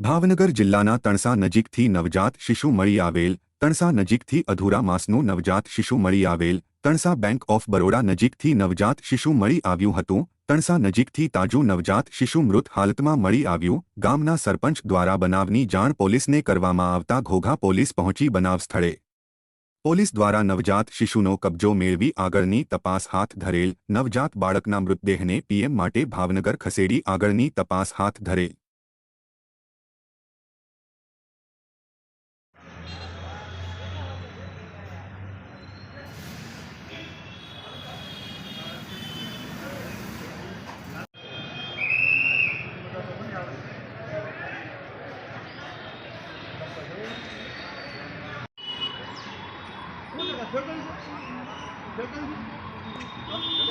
ભાવનગર જિલ્લાના તણસા નજીકથી નવજાત શિશુ મળી આવેલ, તણસા નજીકથી અધૂરા માસનું નવજાત શિશુ મળી આવેલ, તણસા બેંક ઓફ બરોડા નજીકથી નવજાત શિશુ મળી આવ્યું હતું, તણસા નજીકથી તાજું નવજાત શિશુ મૃત હાલતમાં મળી આવ્યું, ગામના સરપંચ દ્વારા બનાવની જાણ પોલીસને કરવામાં આવતા ઘોઘા પોલીસ પહોંચી બનાવ સ્થળે. પોલીસ દ્વારા નવજાત શિશુનો કબજો મેળવી આગળની તપાસ હાથ ધરેલ, નવજાત બાળકના મૃતદેહને પીએમ માટે ભાવનગર ખસેડી આગળની તપાસ હાથ ધરેલ. Thank you.